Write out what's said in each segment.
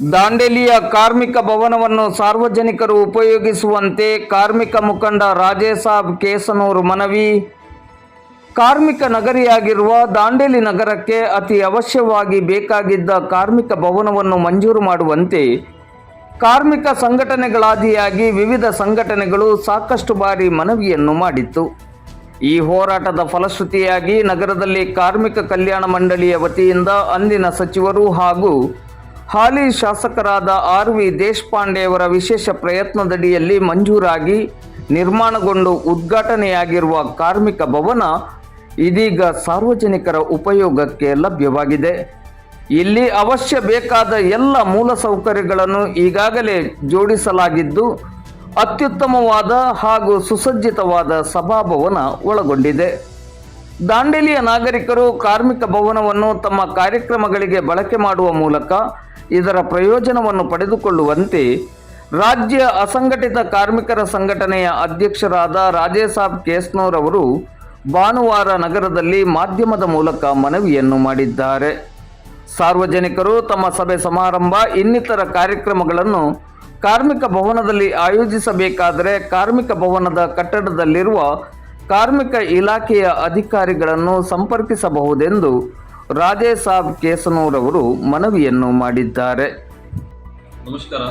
ದಾಂಡೇಲಿಯ ಕಾರ್ಮಿಕ ಭವನವನ್ನು ಸಾರ್ವಜನಿಕರು ಉಪಯೋಗಿಸುವಂತೆ ಕಾರ್ಮಿಕ ಮುಖಂಡ ರಾಜೇಸಾಬ್ ಕೇಸನೂರು ಮನವಿ. ಕಾರ್ಮಿಕ ನಗರಿಯಾಗಿರುವ ದಾಂಡೇಲಿ ನಗರಕ್ಕೆ ಅತಿ ಅವಶ್ಯವಾಗಿ ಬೇಕಾಗಿದ್ದ ಕಾರ್ಮಿಕ ಭವನವನ್ನು ಮಂಜೂರು ಮಾಡುವಂತೆ ಕಾರ್ಮಿಕ ಸಂಘಟನೆಗಳಾದಿಯಾಗಿ ವಿವಿಧ ಸಂಘಟನೆಗಳು ಸಾಕಷ್ಟು ಬಾರಿ ಮನವಿಯನ್ನು ಮಾಡಿತ್ತು. ಈ ಹೋರಾಟದ ಫಲಶ್ರುತಿಯಾಗಿ ನಗರದಲ್ಲಿ ಕಾರ್ಮಿಕ ಕಲ್ಯಾಣ ಮಂಡಳಿಯ ವತಿಯಿಂದ ಅಂದಿನ ಸಚಿವರು ಹಾಗೂ ಹಾಲಿ ಶಾಸಕರಾದ ಆರ್ ವಿ ದೇಶಪಾಂಡೆಯವರ ವಿಶೇಷ ಪ್ರಯತ್ನದಡಿಯಲ್ಲಿ ಮಂಜೂರಾಗಿ ನಿರ್ಮಾಣಗೊಂಡು ಉದ್ಘಾಟನೆಯಾಗಿರುವ ಕಾರ್ಮಿಕ ಭವನ ಇದೀಗ ಸಾರ್ವಜನಿಕರ ಉಪಯೋಗಕ್ಕೆ ಲಭ್ಯವಾಗಿದೆ. ಇಲ್ಲಿ ಅವಶ್ಯ ಬೇಕಾದ ಎಲ್ಲ ಮೂಲಸೌಕರ್ಯಗಳನ್ನು ಈಗಾಗಲೇ ಜೋಡಿಸಲಾಗಿದ್ದು, ಅತ್ಯುತ್ತಮವಾದ ಹಾಗೂ ಸುಸಜ್ಜಿತವಾದ ಸಭಾಭವನ ಒಳಗೊಂಡಿದೆ. ದಾಂಡೇಲಿಯ ನಾಗರಿಕರು ಕಾರ್ಮಿಕ ಭವನವನ್ನು ತಮ್ಮ ಕಾರ್ಯಕ್ರಮಗಳಿಗೆ ಬಳಕೆ ಮಾಡುವ ಮೂಲಕ ಇದರ ಪ್ರಯೋಜನವನ್ನು ಪಡೆದುಕೊಳ್ಳುವಂತೆ ರಾಜ್ಯ ಅಸಂಘಟಿತ ಕಾರ್ಮಿಕರ ಸಂಘಟನೆಯ ಅಧ್ಯಕ್ಷರಾದ ರಾಜೇಸಾಬ್ ಕೇಸ್ನೋರ್ ಅವರು ಭಾನುವಾರ ನಗರದಲ್ಲಿ ಮಾಧ್ಯಮದ ಮೂಲಕ ಮನವಿಯನ್ನು ಮಾಡಿದ್ದಾರೆ. ಸಾರ್ವಜನಿಕರು ತಮ್ಮ ಸಭೆ ಸಮಾರಂಭ, ಇನ್ನಿತರ ಕಾರ್ಯಕ್ರಮಗಳನ್ನು ಕಾರ್ಮಿಕ ಭವನದಲ್ಲಿ ಆಯೋಜಿಸಬೇಕಾದರೆ ಕಾರ್ಮಿಕ ಭವನದ ಕಟ್ಟಡದಲ್ಲಿರುವ ಕಾರ್ಮಿಕ ಇಲಾಖೆಯ ಅಧಿಕಾರಿಗಳನ್ನು ಸಂಪರ್ಕಿಸಬಹುದೆಂದು ರಾಜೇಸಾಬ್ ಕೇಸನೂರ್ ಅವರು ಮನವಿಯನ್ನು ಮಾಡಿದ್ದಾರೆ. ನಮಸ್ಕಾರ.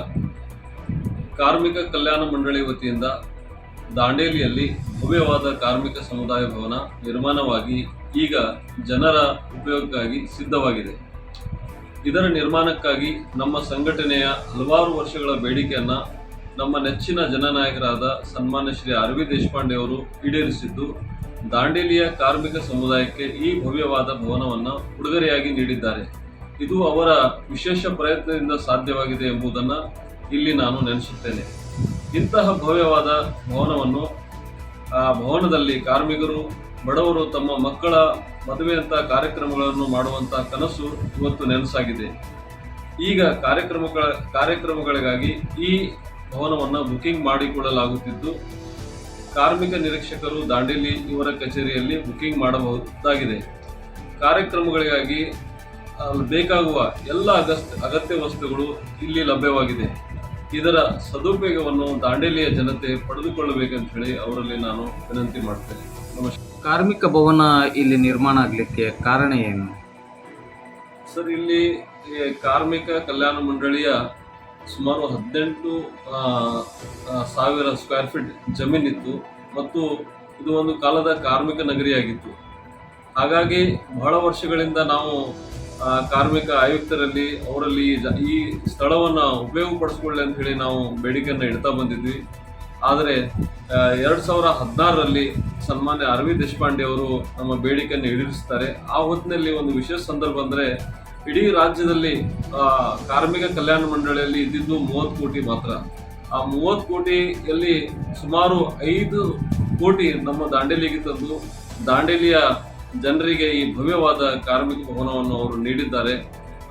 ಕಾರ್ಮಿಕ ಕಲ್ಯಾಣ ಮಂಡಳಿ ವತಿಯಿಂದ ದಾಂಡೇಲಿಯಲ್ಲಿ ಭವ್ಯವಾದ ಕಾರ್ಮಿಕ ಸಮುದಾಯ ಭವನ ನಿರ್ಮಾಣವಾಗಿ ಈಗ ಜನರ ಉಪಯೋಗಕ್ಕಾಗಿ ಸಿದ್ಧವಾಗಿದೆ. ಇದರ ನಿರ್ಮಾಣಕ್ಕಾಗಿ ನಮ್ಮ ಸಂಘಟನೆಯ ಹಲವಾರು ವರ್ಷಗಳ ಬೇಡಿಕೆಯನ್ನು ನಮ್ಮ ನೆಚ್ಚಿನ ಜನನಾಯಕರಾದ ಸನ್ಮಾನ್ಯ ಶ್ರೀ ಆರ್ ವಿ ದೇಶಪಾಂಡೆ ಅವರು ಈಡೇರಿಸಿದ್ದು ದಾಂಡೇಲಿಯ ಕಾರ್ಮಿಕ ಸಮುದಾಯಕ್ಕೆ ಈ ಭವ್ಯವಾದ ಭವನವನ್ನು ಉಡುಗೊರೆಯಾಗಿ ನೀಡಿದ್ದಾರೆ. ಇದು ಅವರ ವಿಶೇಷ ಪ್ರಯತ್ನದಿಂದ ಸಾಧ್ಯವಾಗಿದೆ ಎಂಬುದನ್ನು ಇಲ್ಲಿ ನಾನು ನೆನೆಸುತ್ತೇನೆ. ಇಂತಹ ಭವ್ಯವಾದ ಭವನವನ್ನು, ಆ ಭವನದಲ್ಲಿ ಕಾರ್ಮಿಕರು, ಬಡವರು, ತಮ್ಮ ಮಕ್ಕಳ ಮದುವೆಯಂತಹ ಕಾರ್ಯಕ್ರಮಗಳನ್ನು ಮಾಡುವಂತಹ ಕನಸು ಇವತ್ತು ನೆನಸಾಗಿದೆ. ಈಗ ಕಾರ್ಯಕ್ರಮಗಳ, ಕಾರ್ಯಕ್ರಮಗಳಿಗಾಗಿ ಈ ಭವನವನ್ನು ಬುಕಿಂಗ್ ಮಾಡಿಕೊಳ್ಳಲಾಗುತ್ತಿದ್ದು ಕಾರ್ಮಿಕ ನಿರೀಕ್ಷಕರು ದಾಂಡೇಲಿ ಇವರ ಕಚೇರಿಯಲ್ಲಿ ಬುಕಿಂಗ್ ಮಾಡಬಹುದಾಗಿದೆ. ಕಾರ್ಯಕ್ರಮಗಳಿಗಾಗಿ ಬೇಕಾಗುವ ಎಲ್ಲ ಅಗತ್ಯ ಅಗತ್ಯ ವಸ್ತುಗಳು ಇಲ್ಲಿ ಲಭ್ಯವಾಗಿದೆ. ಇದರ ಸದುಪಯೋಗವನ್ನು ದಾಂಡೇಲಿಯ ಜನತೆ ಪಡೆದುಕೊಳ್ಳಬೇಕಂತ ಹೇಳಿ ಅವರಲ್ಲಿ ನಾನು ವಿನಂತಿ ಮಾಡ್ತೇನೆ. ನಮಸ್ಕಾರ. ಕಾರ್ಮಿಕ ಭವನ ಇಲ್ಲಿ ನಿರ್ಮಾಣ ಆಗಲಿಕ್ಕೆ ಕಾರಣ ಏನು? ಸರ್ ಇಲ್ಲಿ ಕಾರ್ಮಿಕ ಕಲ್ಯಾಣ ಮಂಡಳಿಯ ಸುಮಾರು ಹದಿನೆಂಟು ಸಾವಿರ ಸ್ಕ್ವೇರ್ ಫೀಟ್ ಜಮೀನಿತ್ತು ಮತ್ತು ಇದು ಒಂದು ಕಾಲದ ಕಾರ್ಮಿಕ ನಗರಿಯಾಗಿತ್ತು. ಹಾಗಾಗಿ ಬಹಳ ವರ್ಷಗಳಿಂದ ನಾವು ಕಾರ್ಮಿಕ ಆಯುಕ್ತರಲ್ಲಿ ಅವರಲ್ಲಿ ಈ ಸ್ಥಳವನ್ನು ಉಪಯೋಗಪಡಿಸ್ಕೊಳ್ಳಿ ಅಂತ ಹೇಳಿ ನಾವು ಬೇಡಿಕೆಯನ್ನು ಇಡ್ತಾ ಬಂದಿದ್ವಿ. ಆದರೆ ಎರಡು ಸಾವಿರ ಹದಿನಾರರಲ್ಲಿ ಸನ್ಮಾನ್ಯ ಅರವಿಂದ್ ದೇಶಪಾಂಡೆ ಅವರು ನಮ್ಮ ಬೇಡಿಕೆಯನ್ನು ಈಡೇರಿಸ್ತಾರೆ. ಆ ಹೊತ್ತಿನಲ್ಲಿ ಒಂದು ವಿಶೇಷ ಸಂದರ್ಭ ಅಂದರೆ ಇಡೀ ರಾಜ್ಯದಲ್ಲಿ ಕಾರ್ಮಿಕ ಕಲ್ಯಾಣ ಮಂಡಳಿಯಲ್ಲಿ ಇದ್ದಿದ್ದು ಮೂವತ್ತು ಕೋಟಿ ಮಾತ್ರ. ಆ ಮೂವತ್ತು ಕೋಟಿಯಲ್ಲಿ ಸುಮಾರು ಐದು ಕೋಟಿ ನಮ್ಮ ದಾಂಡೇಲಿಗೆ ತಂದು, ದಾಂಡೇಲಿಯ ಜನರಿಗೆ ಈ ಭವ್ಯವಾದ ಕಾರ್ಮಿಕ ಭವನವನ್ನು ಅವರು ನೀಡಿದ್ದಾರೆ.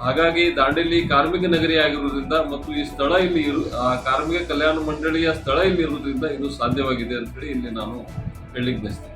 ಹಾಗಾಗಿ ದಾಂಡೇಲಿ ಕಾರ್ಮಿಕ ನಗರಿಯಾಗಿರುವುದರಿಂದ ಮತ್ತು ಈ ಸ್ಥಳ ಇಲ್ಲಿ ಇರು, ಆ ಕಾರ್ಮಿಕ ಕಲ್ಯಾಣ ಮಂಡಳಿಯ ಸ್ಥಳ ಇಲ್ಲಿ ಇರುವುದರಿಂದ ಇದು ಸಾಧ್ಯವಾಗಿದೆ ಅಂತೇಳಿ ಇಲ್ಲಿ ನಾನು ಹೇಳಲಿಕ್ಕೆ ಬಯಸ್ತೇನೆ.